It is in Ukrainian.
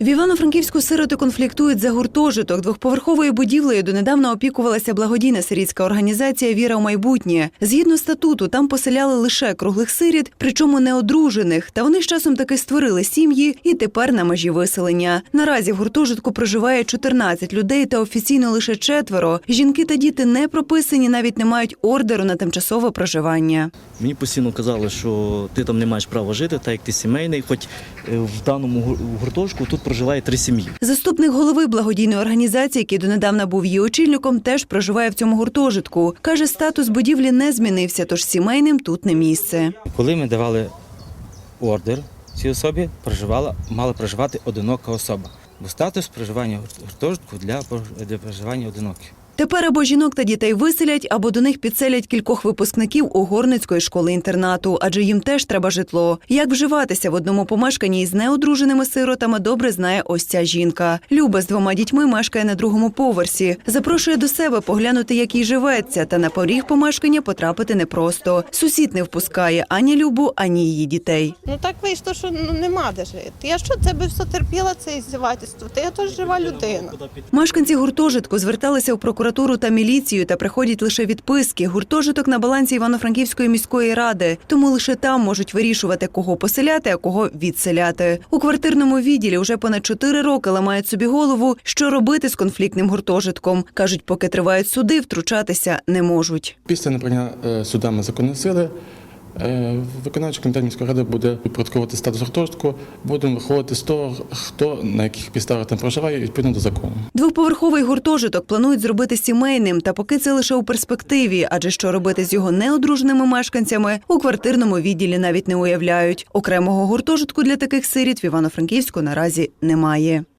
В Івано-Франківську сироти конфліктують за гуртожиток. Двохповерховою будівлею донедавна опікувалася благодійна сирітська організація Віра у майбутнє. Згідно статуту, там поселяли лише круглих сиріт, причому неодружених. Та вони з часом таки створили сім'ї і тепер на межі виселення. Наразі в гуртожитку проживає 14 людей та офіційно лише четверо. Жінки та діти не прописані, навіть не мають ордеру на тимчасове проживання. Мені постійно казали, що ти там не маєш права жити, так як ти сімейний, хоч е, в даному гур- гуртожитку тут проживає три сім'ї. Заступник голови благодійної організації, який донедавна був її очільником, теж проживає в цьому гуртожитку. Каже, статус будівлі не змінився, тож сімейним тут не місце. Коли ми давали ордер цій особі, проживала, мала проживати одинока особа. Бо статус проживання в гуртожитку для, для проживання одиноких. Тепер або жінок та дітей виселять, або до них підселять кількох випускників Угорницької школи-інтернату, адже їм теж треба житло. Як вживатися в одному помешканні із неодруженими сиротами, добре знає ось ця жінка. Люба з двома дітьми мешкає на другому поверсі. Запрошує до себе поглянути, як їй живеться, та на поріг помешкання потрапити непросто. Сусід не впускає ані Любу, ані її дітей. Ну так вийшло, що ну, нема де жити. Я що тебе все терпіла, це іздівательство? Та я теж жива людина. Мешканці гуртожитку зверталися у прокуратуру та міліцію та приходять лише відписки. Гуртожиток на балансі Івано-Франківської міської ради, тому лише там можуть вирішувати, кого поселяти, а кого відселяти. У квартирному відділі вже понад чотири роки ламають собі голову, що робити з конфліктним гуртожитком. кажуть, поки тривають суди, втручатися не можуть. Після набрання е, судами законної сили е, виконавчий комітет міської ради буде підпорядковувати статус гуртожитку, будемо виходити з того, хто на яких підставах там проживає, відповідно до закону. Двохповерховий гуртожиток планують зробити сімейним, та поки це лише у перспективі, адже що робити з його неодруженими мешканцями у квартирному відділі навіть не уявляють. Окремого гуртожитку для таких сиріт в Івано-Франківську наразі немає.